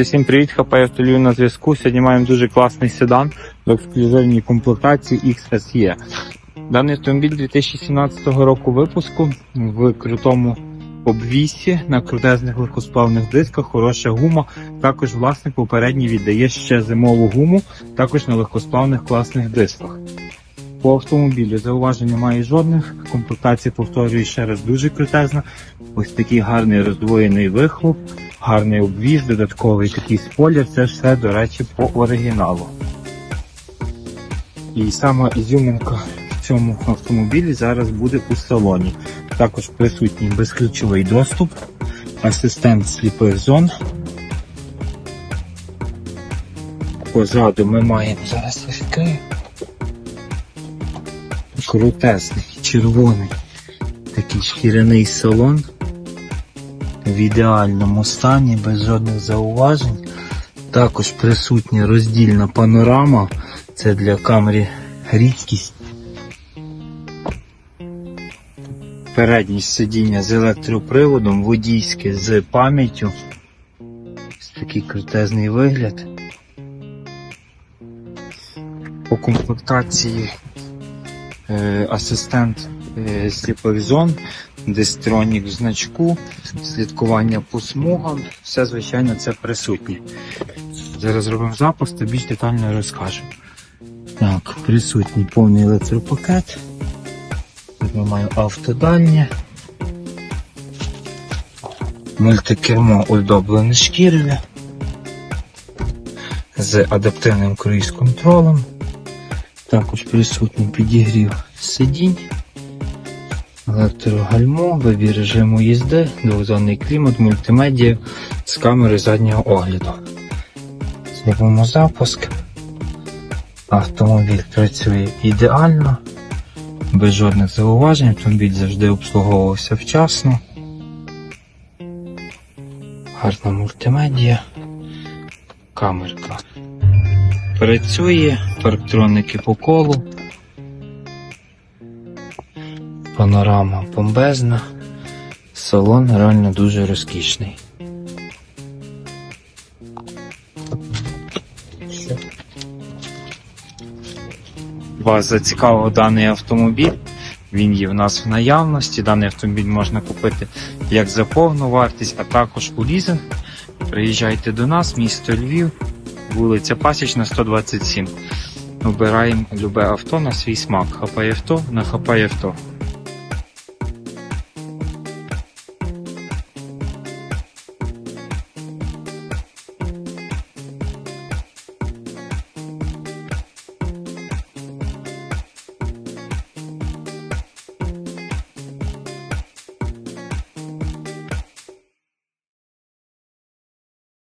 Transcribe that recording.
Всім привіт, хапаю автолюю на зв'язку. Сьогодні маємо дуже класний седан в ексклюзивній комплектації XSE. Даний автомобіль 2017 року випуску в крутому обвісі на крутезних легкосплавних дисках, хороша гума. Також власник попередній віддає ще зимову гуму, також на легкосплавних класних дисках. По автомобілю зауважень немає жодних. Комплектація повторюю ще раз дуже крутезна. Ось такий гарний роздвоєний вихлоп, гарний обвіз, додатковий такий спойлер. Це все, до речі, по оригіналу. І сама ізюминка в цьому автомобілі зараз буде у салоні. Також присутній безключовий доступ, асистент сліпих зон. Позаду ми маємо зараз відкрию. Крутесний, червоний, такий шкіряний салон в ідеальному стані, без жодних зауважень. Також присутня роздільна панорама. Це для камері рідкість. Переднє сидіння з електроприводом, водійське з пам'яттю. Ось такий крутезний вигляд. По комплектації е, асистент е, сліпих зон, дистронік в значку, слідкування по смугам, все звичайно це присутнє. Зараз зробимо запуск та більш детально розкажемо. Так, присутній повний електропакет. Тут ми маємо автодальнє. Мультикермо оздоблене шкірою з адаптивним круїз-контролем. Також присутній підігрів сидінь, електрогальмо, вибір режиму їзди, двохзонний клімат, мультимедіа з камери заднього огляду. Зробимо запуск. Автомобіль працює ідеально, без жодних зауважень, автомобіль завжди обслуговувався вчасно. Гарна мультимедіа, камерка працює, парктроники по колу, панорама бомбезна, салон реально дуже розкішний. Вас зацікавив даний автомобіль. Він є в нас в наявності. Даний автомобіль можна купити як за повну вартість, а також у лізинг. Приїжджайте до нас, місто Львів, вулиця Пасічна, 127. Обираємо любе авто на свій смак. Хапай авто на хапай авто.